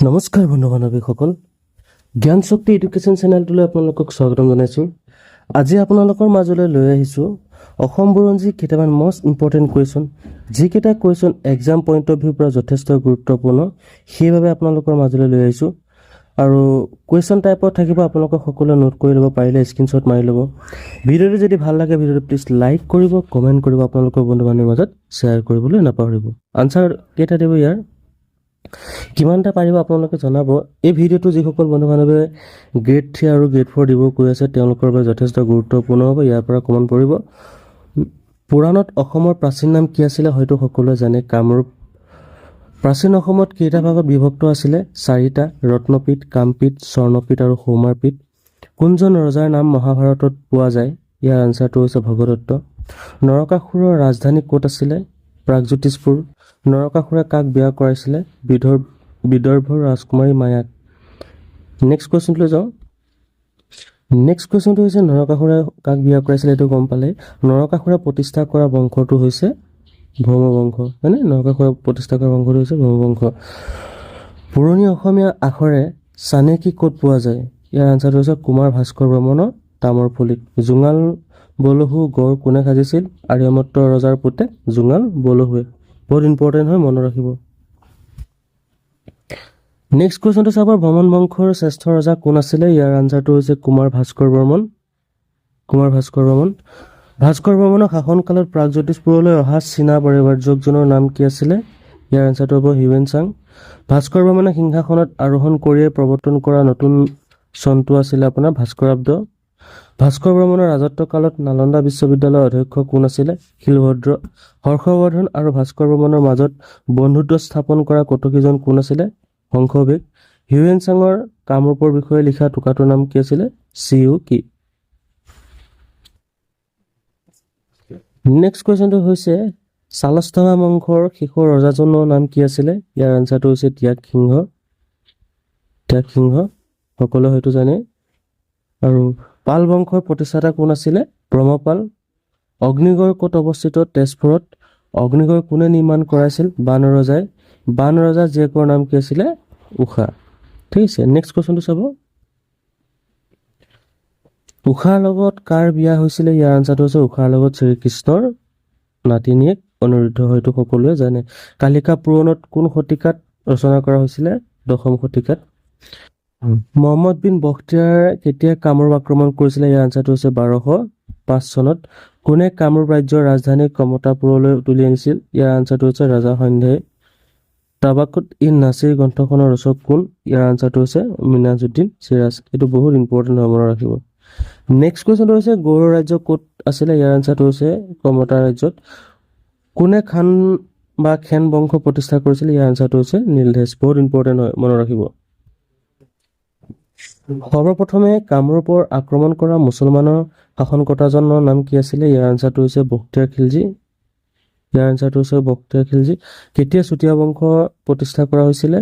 নমস্কাৰ বন্ধু বান্ধৱীসকল জ্ঞান শক্তি এডুকেশ্যন চেনেলটোলৈ আপোনালোকক স্বাগতম জনাইছোঁ। আজি আপোনালোকৰ মাজলৈ লৈ আহিছোঁ অসম বুৰঞ্জী কেইটামান মষ্ট ইম্পৰ্টেণ্ট কুৱেশ্যন যিকেইটা কুৱেশ্যন এক্সাম পইণ্ট অফ ভিউৰ পৰা যথেষ্ট গুৰুত্বপূৰ্ণ সেইবাবে আপোনালোকৰ মাজলৈ লৈ আহিছোঁ। আৰু কুৱেশ্যন টাইপত থাকিব আপোনালোকে সকলোৱে নোট কৰি ল'ব পাৰিলে স্ক্ৰীনশ্বট মাৰি ল'ব। ভিডিঅ'টো যদি ভাল লাগে ভিডিঅ'টো প্লিজ লাইক কৰিব কমেণ্ট কৰিব আপোনালোকৰ বন্ধু বান্ধৱীৰ মাজত শ্বেয়াৰ কৰিবলৈ নাপাহৰিব। আনচাৰ কেইটা দিব ইয়াৰ? কিমানটা পাৰিব আপোনালোকে জনাব? এই ভিডিঅ'টো যিসকল বন্ধু বান্ধৱে গ্ৰেড থ্ৰী আৰু গ্ৰেড ফ'ৰ দিব কৈ আছে তেওঁলোকৰ বাবে যথেষ্ট গুৰুত্বপূৰ্ণ হ'ব ইয়াৰ পৰা কমন পৰিব পুৰাণত অসমৰ প্ৰাচীন নাম কি আছিলে হয়তো সকলোৱে জানে কামৰূপ। প্ৰাচীন অসমত কেইটা ভাগত বিভক্ত আছিলে? চাৰিটা ৰত্নপীঠ কামপীঠ স্বৰ্ণপীঠ আৰু সৌমাৰপীঠ কোনজন ৰজাৰ নাম মহাভাৰতত পোৱা যায়? ইয়াৰ আনচাৰটো হৈছে ভগদত্ত। নৰকাসুৰৰ ৰাজধানী ক'ত আছিলে? প্ৰাগজ্যোতিষপুৰ নৰকাসুৰে কাক বিয়া কৰাইছিলে? বিদৰ বিদৰ্ভৰ ৰাজকুমাৰী মায়াক। নেক্সট কুৱেশ্যনটোলৈ যাওঁ। নেক্সট কুৱেশ্যনটো হৈছে নৰকাসুৰে কাক বিয়া কৰাইছিলে এইটো গম পালে। নৰকাসুৰে প্ৰতিষ্ঠা কৰা বংশটো হৈছে ভৌম বংশ হয়নে? নৰকাসুৰে প্ৰতিষ্ঠা কৰা বংশটো হৈছে ভৌম বংশ পুৰণি অসমীয়া আখৰে চানেকি ক'ত পোৱা যায়? ইয়াৰ আনচাৰটো হৈছে কুমাৰ ভাস্কৰ বৰ্মনৰ তামৰ ফলিত। জোঙাল বলহু গড় কোনে সাজিছিল? আৰ্যমত্ত ৰজাৰ পুতেক জোঙাল বলহুৱে। বহুত ইম্পৰ্টেণ্ট হয় মনত ৰাখিব। নেক্সট কুৱেশ্যনটো চাব ভ্ৰমণ বংশৰ শ্ৰেষ্ঠ ৰজা কোন আছিলে? ইয়াৰ আনচাৰটো হৈছে কুমাৰ ভাস্কৰ বৰ্মন। কুমাৰ ভাস্কৰ বৰ্মন। ভাস্কৰ বৰ্মনৰ শাসনকালত প্ৰাগজ্যোতিষপুৰলৈ অহা চীনা পৰিবাৰ্যকজনৰ নাম কি আছিলে? ইয়াৰ আনচাৰটো হ'ব হিউৱেন চাং। ভাস্কৰ বৰ্মনে সিংহাসনত আৰোহণ কৰিয়ে প্ৰৱৰ্তন কৰা নতুন চনটো আছিলে আপোনাৰ ভাস্কৰাব্দ। ভাস্কৰ বৰ্মনৰ ৰাজত্ব কালত নালন্দা বিশ্ববিদ্যালয়ৰ অধ্যক্ষ কোন আছিলে? শিলভদ্ৰ। হৰ্ষবৰ্ধন আৰু ভাস্কৰ বৰ্মনৰ মাজত বন্ধুত্ব স্থাপন কৰা কটকীজন কোন আছিলে? হংসবেগ হিউৱেন চাঙৰ কামৰূপৰ বিষয়ে লিখা টোকাটোৰ নাম কি আছিলে? চি ইউ কি? নেক্সট কুৱেশ্যনটো হৈছে চালস্তমা বংশৰ শেষৰ ৰজাজনৰ নাম কি আছিলে? ইয়াৰ আনচাৰটো হৈছে ত্যাগ সিংহ। ত্যাগ সিংহ। সকলোৱে হয়তো জানে। আৰু পাল বংশৰ প্ৰতিষ্ঠাতা কোন আছিলে? ব্ৰহ্মপাল। অগ্নিগড় ক'ত অৱস্থিত? তেজপুৰত। অগ্নিগড় কোনে নিৰ্মাণ কৰাইছিল? বান ৰজাই। বান ৰজাৰ জীয়েকৰ নাম কি আছিলে? উষা। ঠিক আছে নেক্সট কুৱেশ্যনটো চাব। উষাৰ লগত কাৰ বিয়া হৈছিলে? ইয়াৰ আনচাৰটো হৈছে উষাৰ লগত শ্ৰীকৃষ্ণৰ নাতিনীয়েক অনিৰুদ্ধ। হয়তো সকলোৱে জানে। কালিকা পুৰণত কোন শতিকাত ৰচনা কৰা হৈছিলে? দশম শতিকাত। মহম্মদ বিন বখতিয়াৰ কেতিয়া কামৰূপ আক্ৰমণ কৰিছিলে? ইয়াৰ আনচাৰটো হৈছে বাৰশ পাঁচ চনত। কোনে কামৰূপ ৰাজ্যৰ ৰাজধানী কমতাপুৰলৈ তুলি আনিছিল? ইয়াৰ আনচাৰটো হৈছে ৰাজা সন্ধ্যাই টাবাকুত ইন নাছিৰ গ্ৰন্থখনৰ ৰচক কোন? ইয়াৰ আনচাৰটো হৈছে মিনাজুদ্দিন চিৰাজ। এইটো বহুত ইম্পৰ্টেণ্ট হয়, মনত ৰাখিব। নেক্সট কুৱেশ্যনটো হৈছে গৌড় ৰাজ্য ক'ত আছিলে? ইয়াৰ আনচাৰটো হৈছে কমতা ৰাজ্যত। কোনে খান বা খেন বংশ প্ৰতিষ্ঠা কৰিছিল? ইয়াৰ আনচাৰটো হৈছে নীলধেজ বহুত ইম্পৰ্টেণ্ট হয়, মনত ৰাখিব। সৰ্বপ্ৰথমে কামৰূপৰ আক্ৰমণ কৰা মুছলমানৰ শাসনকৰ্তাজনৰ নাম কি আছিলে? ইয়াৰ আনচাৰটো হৈছে বখতিয়াৰ খিলজী। ইয়াৰ আনচাৰটো হৈছে বখতিয়াৰ খিলজী। কেতিয়া চুতীয়া বংশ প্ৰতিষ্ঠা কৰা হৈছিলে?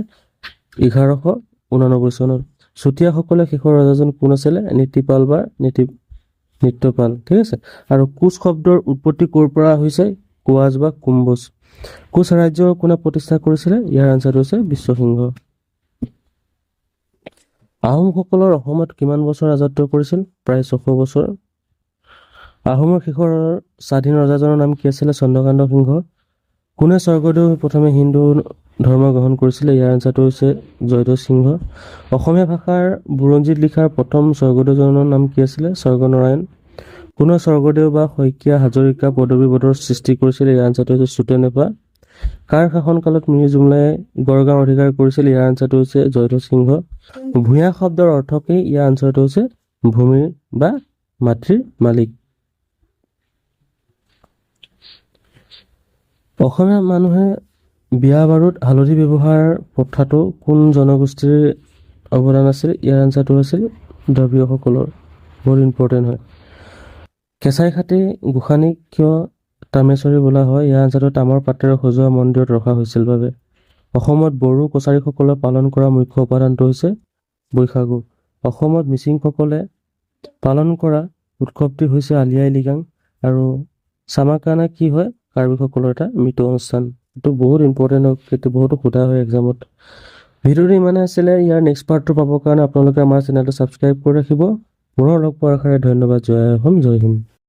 এঘাৰশ ঊনানব্বৈ চনত। চুতীয়াসকলে শেষৰ ৰজাজন কোন আছিলে? নীতিপাল বা নীতি নিত্যপাল। ঠিক আছে? আৰু কোচ শব্দৰ উৎপত্তি ক'ৰ পৰা হৈছে? কোৱাজ বা কুম্ভজ কোচ ৰাজ্য কোনে প্ৰতিষ্ঠা কৰিছিলে? ইয়াৰ আনচাৰটো হৈছে বিশ্বসিংহ। আহোমসকলৰ অসমত কিমান বছৰ ৰাজত্ব কৰিছিল? প্ৰায় ছশ বছৰ। আহোমৰ শেষৰ স্বাধীন ৰজাজনৰ নাম কি আছিলে? চন্দ্ৰকান্ত সিংহ। কোনে স্বৰ্গদেউ প্ৰথমে হিন্দু ধৰ্ম গ্ৰহণ কৰিছিলে? ইয়াৰ আনচাৰটো হৈছে জয়ধ্বজ সিংহ। অসমীয়া ভাষাৰ বুৰঞ্জীত লিখাৰ প্ৰথম স্বৰ্গদেউজনৰ নাম কি আছিলে? স্বৰ্গনাৰায়ণ। কোনে স্বৰ্গদেউ বা শইকীয়া হাজৰিকা পদবীবোধৰ সৃষ্টি কৰিছিলে? ইয়াৰ আনচাৰটো হৈছে চুটেনেপা কাৰ শাসনকালত মিৰি জুমলাই গড়গাঁও অধিকাৰ কৰিছিল ইয়াৰ আনচাৰটো হৈছে জয়ধ্বজ সিংহ। ভূঞা শব্দৰ অৰ্থ কি ইয়াৰ আনচাৰটো হৈছে ভূমিৰ বা মাতৃৰ মালিক। অসমীয়া মানুহে বিয়া বাৰুত হালধি ব্যৱহাৰ প্ৰথাটো কোন জনগোষ্ঠীৰ অৱদান আছিল ইয়াৰ আনচাৰটো আছিল দ্ৰবিড়সকলৰ। বহুত ইম্পৰ্টেণ্ট হয়। কেঁচাই খাটি গোসানীক কিয় তামেশ্বৰী বোলা হয়। ইয়াৰ আনচাৰটো তামৰ পাতেৰে সজোৱা মন্দিৰত ৰখা হৈছিল বাবে। অসমত বড়ো কছাৰীসকলে পালন কৰা মুখ্য উপাদানটো হৈছে বৈশাগু। অসমত মিচিংসকলে পালন কৰা উৎসৱটি হৈছে আলি আই লৃগাং আৰু চামাকানা কি হয় কাৰ্বিসকলৰ এটা মৃত অনুষ্ঠান। এইটো বহুত ইম্পৰ্টেণ্ট হয় এইটো বহুতো সোধা হয় এক্সামত ভিডিঅ'টো ইমানে আছিলে ইয়াৰ নেক্সট পাৰ্টটো পাবৰ কাৰণে আপোনালোকে আমাৰ চেনেলটো ছাবস্ক্ৰাইব কৰি ৰাখিব। পুনৰ লগ পোৱাৰ আশাৰে ধন্যবাদ জয় অসম জয় হিন্দ।